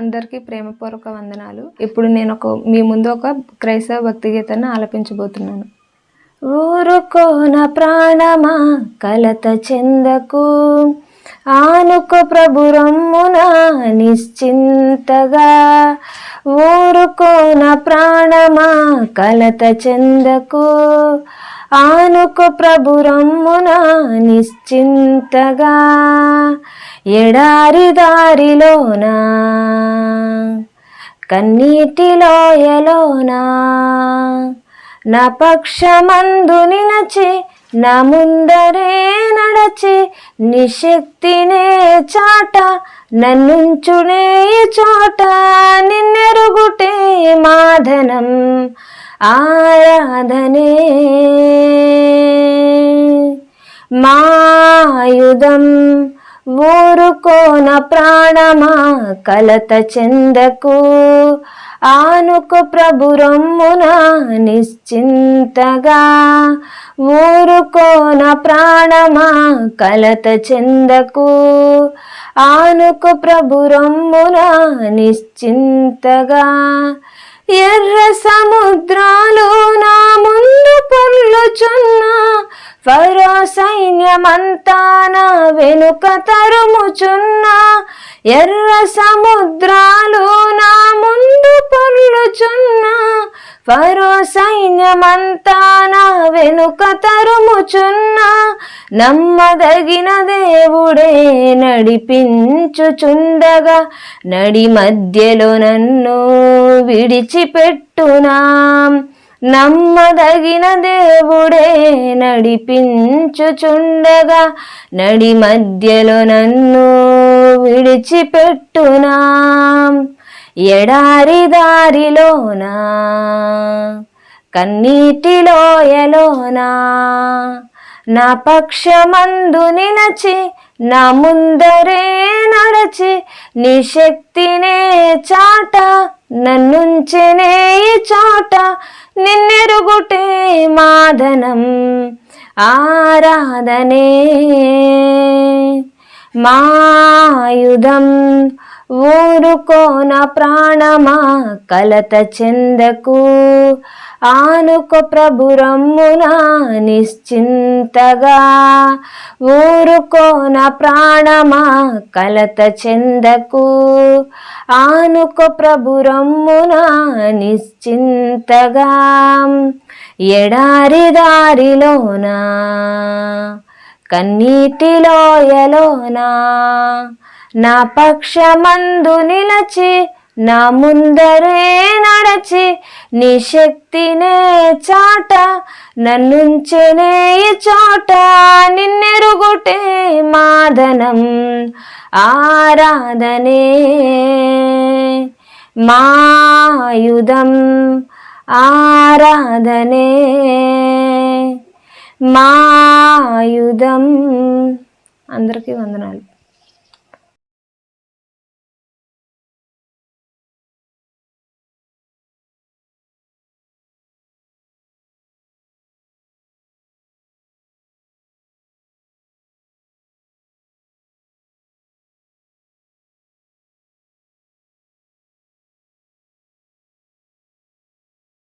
అందరికీ ప్రేమపూర్వక వందనాలు. ఇప్పుడు నేను ఒక మీ ముందు ఒక క్రైస్తవ భక్తి గీతాన్ని ఆలపించబోతున్నాను ఊరుకోన ప్రాణమా కలత చెందకు. ఆనుకో ప్రభు రమ్మున నిశ్చింతగా. ఊరుకోన ప్రాణమా కలత చెందకు. ఆనుకు ప్రభు రమ్మున నిశ్చింతగా ఎడారి దారిలోనా కన్నీటిలోయలోనా నా పక్షమందు నిలచి నా ముందరే నడచి నిశక్తినే చాట నన్నుంచునే చోట నిన్నెరుగుటే మాధనం ఆరాధనే. మాయుధం ఊరుకోన ప్రాణమా కలత చెందకు. ఆనుకు ప్రభు రమ్మున నిశ్చింతగా. ఊరుకోన ప్రాణమా కలత చెందకు. ఆనుకు ప్రభు రమ్మున నిశ్చింతగా. ఎర్ర సముద్రాలు నా ముందు పొర్లుచున్నా ఫరో సైన్యమంతా నా వెనుక తరుముచున్నా ఎర్ర సముద్రాలు నా ముందు పొర్లుచున్నా ఫరో సైన్యమంతా నా వెనుక తరుముచున్నా. నమ్మదగిన దేవుడే నడిపించుచుండగా నడి మధ్యలో నన్ను విడిచిపెట్టునా. నమ్మదగిన దేవుడే నడిపించుచుండగా నడి మధ్యలో నన్ను విడిచిపెట్టునా. ఎడారి దారిలోనా కన్నీటిలోయలోనా నా పక్షమందు నిలచి నా ముందరే నడచి నీ శక్తినే చాట నన్నుంచెనే ఈ చోట నిన్నెరుగుటే మాదనం ఆరాధనే మాయుధం ఊరుకోన ప్రాణమా కలత చెందకు. ఆనుకో ప్రభురమ్మున నిశ్చింతగా. ఊరుకోన ప్రాణమా కలత చెందకు. ఆనుకో ప్రభురమ్మున నిశ్చింతగా. ఎడారి దారిలోనా కన్నీటిలోయలోనా నా పక్షమందు నిలచి నా ముందరే నడచి నీ శక్తినే చాట నన్నుంచెనే చోట నిన్నెరుగుటే మాదనం ఆరాధనే. మాయుధం ఆరాధనే. మాయుధం అందరికీ వందనాలు.